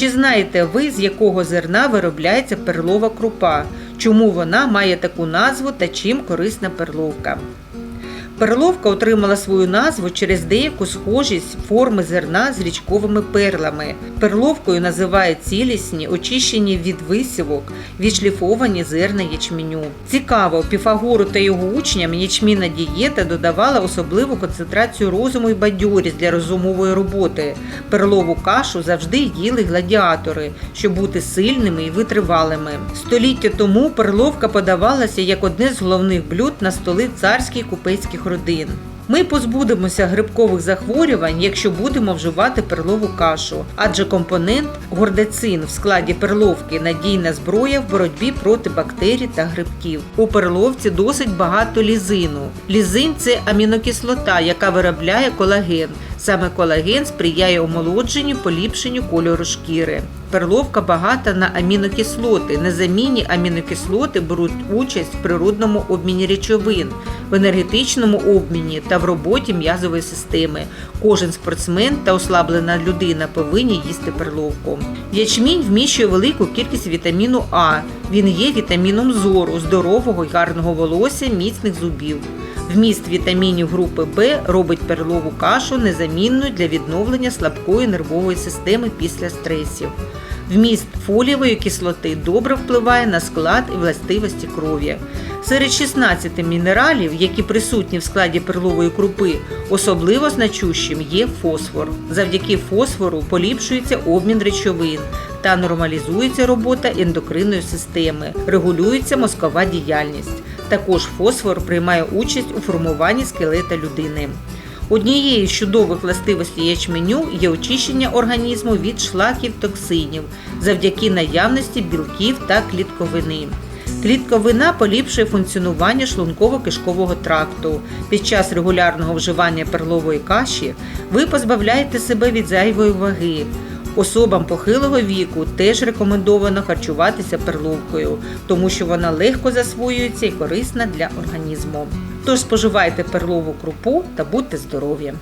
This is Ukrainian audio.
Чи знаєте ви, з якого зерна виробляється перлова крупа? Чому вона має таку назву та чим корисна перловка? Перловка отримала свою назву через деяку схожість форми зерна з річковими перлами. Перловкою називають цілісні, очищені від висівок, відшліфовані зерна ячменю. Цікаво, Піфагору та його учням ячмінна дієта додавала особливу концентрацію розуму і бадьорість для розумової роботи. Перлову кашу завжди їли гладіатори, щоб бути сильними і витривалими. Століття тому перловка подавалася як одне з головних блюд на столи царських купецьких родин. Ми позбудемося грибкових захворювань, якщо будемо вживати перлову кашу, адже компонент гордецин в складі перловки надійна зброя в боротьбі проти бактерій та грибків. У перловці досить багато лізину. Лізин це амінокислота, яка виробляє колаген. Саме колаген сприяє омолодженню, поліпшенню кольору шкіри. Перловка багата на амінокислоти. Незамінні амінокислоти беруть участь в природному обміні речовин, в енергетичному обміні та в роботі м'язової системи. Кожен спортсмен та ослаблена людина повинні їсти перловку. Ячмінь вміщує велику кількість вітаміну А. Він є вітаміном зору, здорового й гарного волосся, міцних зубів. Вміст вітамінів групи Б робить перлову кашу незамінною для відновлення слабкої нервової системи після стресів. Вміст фолієвої кислоти добре впливає на склад і властивості крові. Серед 16 мінералів, які присутні в складі перлової крупи, особливо значущим є фосфор. Завдяки фосфору поліпшується обмін речовин та нормалізується робота ендокринної системи, регулюється мозкова діяльність. Також фосфор приймає участь у формуванні скелета людини. Однією з чудових властивостей ячменю є очищення організму від шлаків токсинів завдяки наявності білків та клітковини. Клітковина поліпшує функціонування шлунково-кишкового тракту. Під час регулярного вживання перлової каші ви позбавляєте себе від зайвої ваги. Особам похилого віку теж рекомендовано харчуватися перловкою, тому що вона легко засвоюється і корисна для організму. Тож споживайте перлову крупу та будьте здорові!